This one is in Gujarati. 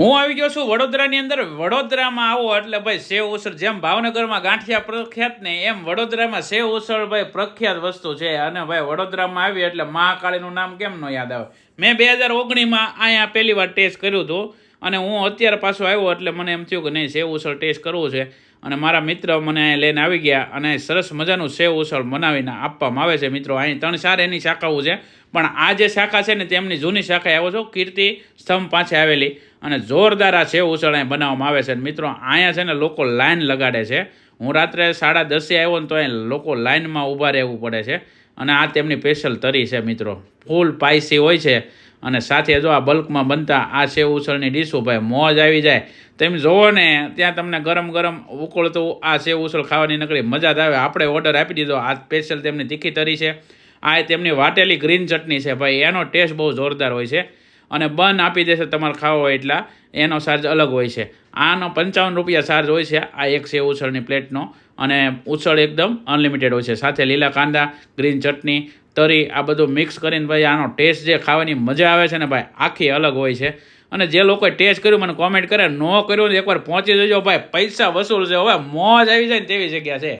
હું આવી ગયો છું વડોદરાની અંદર. વડોદરામાં આવો એટલે ભાઈ સેવ ઉસળ જેમ ભાવનગરમાં ગાંઠિયા પ્રખ્યાત ને એમ વડોદરામાં સેવ ઉસળ ભાઈ પ્રખ્યાત વસ્તુ છે. અને ભાઈ વડોદરામાં આવી એટલે મહાકાળીનું નામ કેમ ન યાદ આવે? મેં બે હજાર ઓગણીમાં અહીંયા પહેલી વાર ટેસ્ટ કર્યું હતું. અને હું અત્યારે પાછો આવ્યો એટલે મને એમ થયું કે નહીં, સેવ ઉસળ ટેસ્ટ કરવું છે. અને મારા મિત્ર મને અહીં લઈને આવી ગયા અને સરસ મજાનું સેવ ઉસળ બનાવીને આપવામાં આવે છે. મિત્રો, અહીં ત્રણ ચાર એની શાખાઓ છે. પણ આ જે શાખા છે ને, તેમની જૂની શાખાએ આવો છો, કીર્તિ સ્તંભ પાસે આવેલી. અને જોરદાર આ સેવ ઉસળ અહીં બનાવવામાં આવે છે. મિત્રો, અહીંયા છે ને લોકો લાઈન લગાડે છે. હું રાત્રે સાડા દસે આવ્યો ને તો એ લોકો લાઇનમાં ઊભા રહેવું પડે છે. અને આ તેમની સ્પેશિયલ તરી છે મિત્રો. ફૂલ પાયસી હોય છે. અને સાથે જો આ બલ્કમાં બનતા આ સેવ ઉછળની ડીશો ભાઈ મોજ આવી જાય. તેમ જોવો ને, ત્યાં તમને ગરમ ગરમ ઉકળતું આ સેવ ઉછળ ખાવાની નકરી મજા જ આવે. આપણે ઓર્ડર આપી દીધો. આ સ્પેશિયલ તેમની તીખી તરી છે. આ તેમની વાટેલી ગ્રીન ચટણી છે ભાઈ. એનો ટેસ્ટ બહુ જોરદાર હોય છે. અને બન આપી દેશે તમારે ખાવો હોય એટલા, એનો ચાર્જ અલગ હોય છે. આનો પંચાવન રૂપિયા ચાર્જ હોય છે આ એક સેવ ઉછળની પ્લેટનો. અને ઉછળ એકદમ અનલિમિટેડ હોય છે. સાથે લીલા કાંદા ગ્રીન ચટણી, તરી, આ બધું મિક્સ કરીને ભાઈ આનો ટેસ્ટ જે ખાવાની મજા આવે છે ને ભાઈ, આખી અલગ હોય છે. અને જે લોકોએ ટેસ્ટ કર્યું, મને કોમેન્ટ કરે ન કર્યું એકવાર પહોંચી જજો ભાઈ, પૈસા વસૂલ છે. હવે મોજ આવી જાય ને તેવી જગ્યા છે.